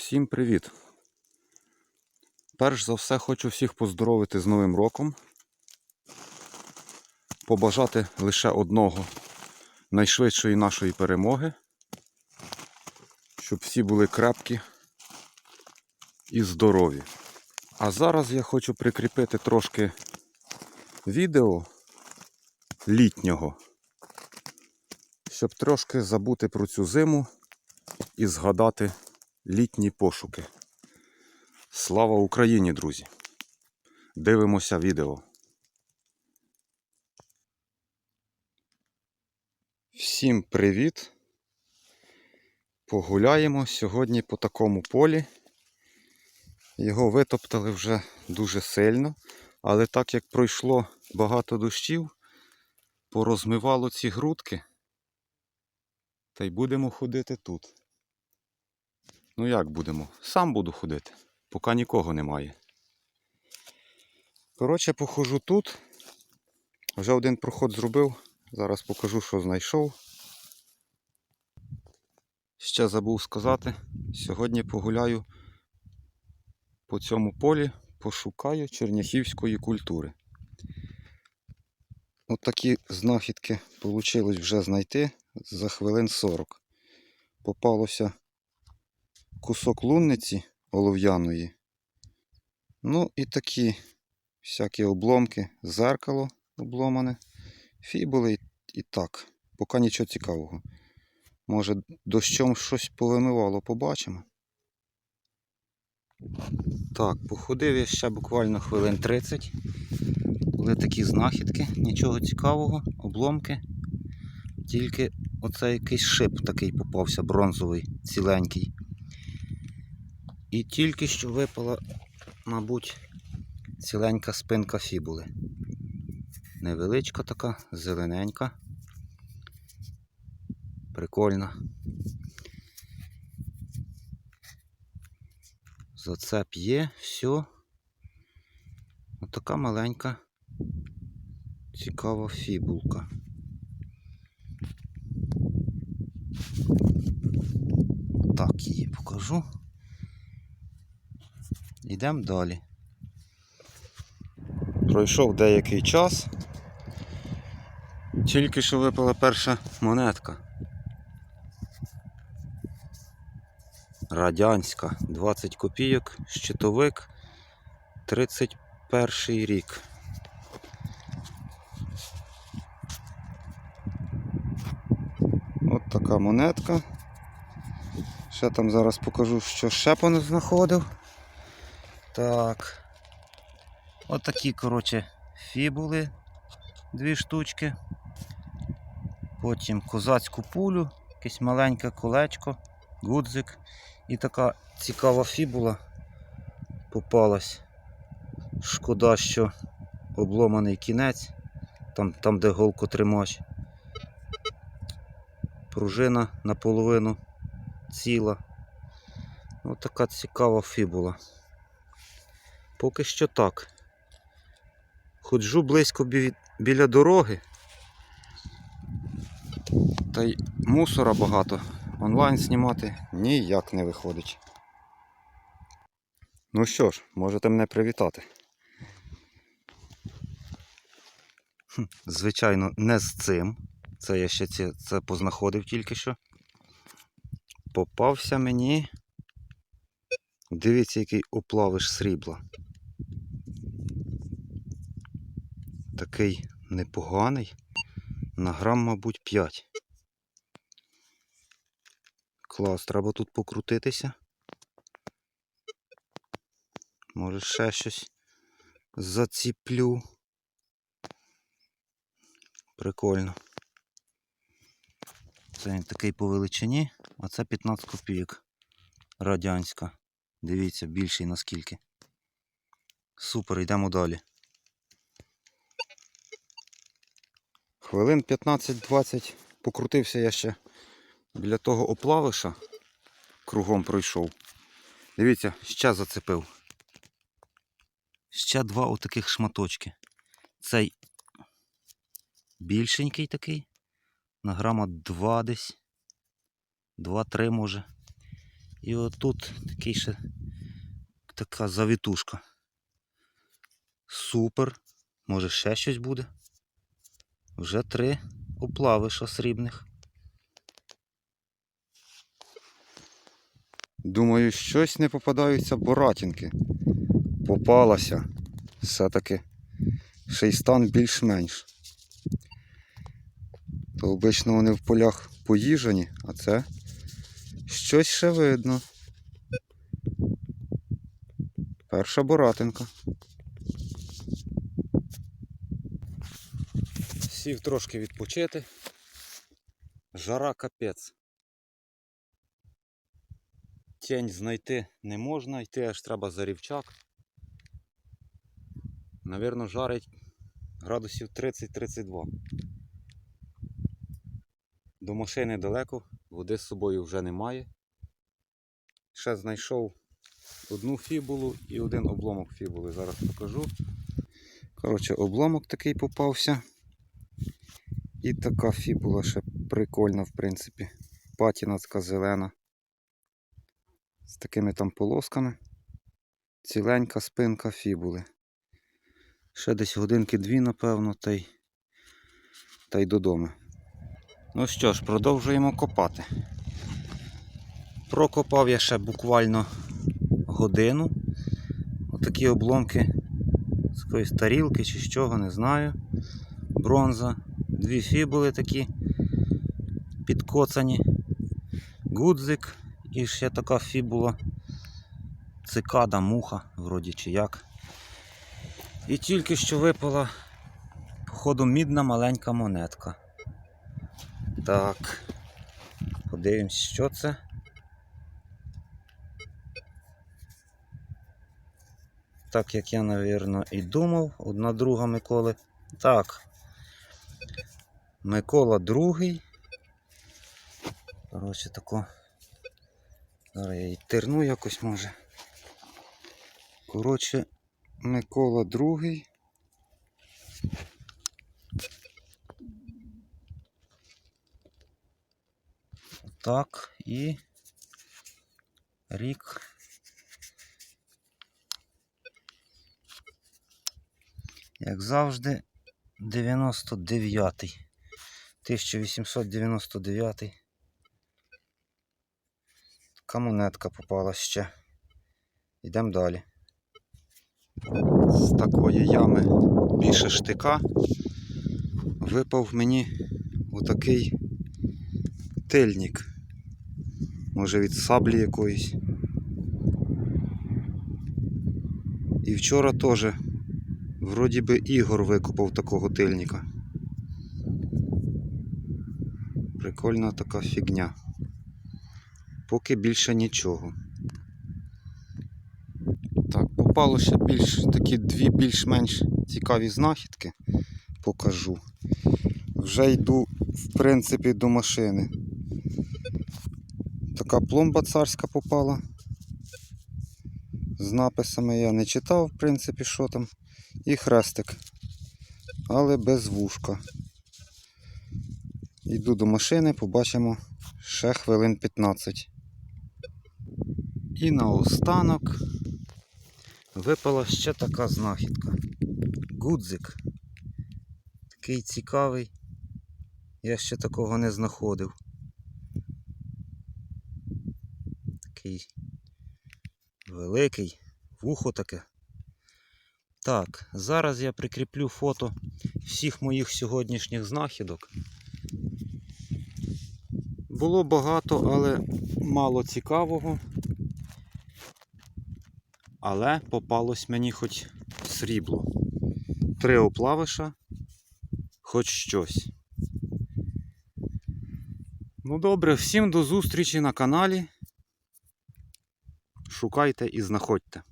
Всім привіт! Перш за все хочу всіх поздоровити з Новим роком. Побажати лише одного найшвидшої нашої перемоги. Щоб всі були крепкі і здорові. А зараз я хочу прикріпити трошки відео літнього, щоб трошки забути про цю зиму і згадати літні пошуки. Слава Україні, друзі! Дивимося відео. Всім привіт! Погуляємо сьогодні по такому полі. Його витоптали вже дуже сильно, але так як пройшло багато дощів, порозмивало ці грудки, та й будемо ходити тут. Ну як будемо? Сам буду ходити, поки нікого немає. Коротше, похожу тут. Вже один проход зробив. Зараз покажу, що знайшов. Ще забув сказати, сьогодні погуляю по цьому полі, пошукаю черняхівської культури. От такі знахідки вийшло вже знайти за хвилин 40. Попалося кусок лунниці олов'яної. Ну і такі всякі обломки, зеркало обломане, фібули і, так. Поки нічого цікавого. Може дощом щось повимивало, побачимо. Так, походив я ще буквально хвилин 30. Були такі знахідки, нічого цікавого, обломки. Тільки оце якийсь шип такий попався, бронзовий, ціленький. І тільки що випала, мабуть, ціленька спинка фібули. Невеличка така, зелененька. Прикольна. Зацеп є, все. Отака маленька, цікава фібулка. Так її покажу. Йдемо далі. Пройшов деякий час. Тільки що випала перша монетка. Радянська, 20 копійок, щитовик, 31 рік. От така монетка. Ще там зараз покажу, що ще не знаходив. Так. От такі, коротше, фібули, дві штучки. Потім козацьку пулю, якесь маленьке колечко, гудзик. І така цікава фібула попалась. Шкода, що обломаний кінець, там, там де голкотримач. Пружина наполовину ціла. Ось така цікава фібула. Поки що так. Ходжу близько бі- біля дороги. Та й мусора багато. Онлайн знімати ніяк не виходить. Ну що ж, можете мене привітати. Звичайно, не з цим. Це я ще це, це познаходив тільки що. Попався мені. Дивіться, який оплавиш срібла. Такий непоганий. На грам, мабуть, 5. Клас, треба тут покрутитися. Може ще щось заціплю. Прикольно. Це він такий по величині, а це 15 копійок. Радянська. Дивіться, більший наскільки. Супер, йдемо далі. Хвилин 15-20 покрутився я ще біля того оплавиша. Кругом пройшов. Дивіться, ще зацепив. Ще два отаких шматочки. Цей більшенький такий. На грама 2 десь. 2-3 може. І отут такий ще така завітушка. Супер. Може ще щось буде. Вже три оплавиша срібних. Думаю, щось не попадаються боратінки. Попалася. Все-таки. Ще й стан більш-менш. То обично вони в полях поїжені, а це щось ще видно. Перша боратинка. Сів трошки відпочити. Жара капець. Тінь знайти не можна, йти аж треба за рівчак. Навірно, жарить градусів 30-32. До машини далеко, води з собою вже немає. Ще знайшов одну фібулу і один обломок фібули. Зараз покажу. Коротше, обломок такий попався. І така фібула ще прикольна, в принципі. Патіна така зелена. З такими там полосками. Ціленька спинка фібули. Ще десь годинки дві, напевно, та й, та й додому. Ну що ж, продовжуємо копати. Прокопав я ще буквально годину. Отакі обломки з якоїсь тарілки чи з чого, не знаю. Бронза. Дві фібули такі підкоцані. Гудзик і ще така фібула. Цикада, муха, вроді чи як. І тільки що випала, походу, мідна маленька монетка. Так. Подивимось, що це. Так як я, напевно, і думав, одна друга Миколи. Так. Микола другий. Коротше, тако. Зараз я її терну якось може. Коротше, Микола другий. Так, і рік. Як завжди, 99-й. 1899. Така попала ще. Йдемо далі. З такої ями більше штика випав мені отакий тильник. Може від саблі якоїсь. І вчора теж вроді би Ігор викопав такого тильника. Прикольна така фігня. Поки більше нічого. Так, попало ще більш такі дві більш-менш цікаві знахідки. Покажу. Вже йду, в принципі, до машини. Така пломба царська попала. З написами я не читав, в принципі, що там. І хрестик. Але без вушка. Йду до машини, побачимо ще хвилин 15. І наостанок випала ще така знахідка. Гудзик. Такий цікавий. Я ще такого не знаходив. Такий великий, вухо таке. Так, зараз я прикріплю фото всіх моїх сьогоднішніх знахідок. Було багато, але мало цікавого. Але попалось мені хоч срібло. Три оплавиша, хоч щось. Ну добре, всім до зустрічі на каналі. Шукайте і знаходьте.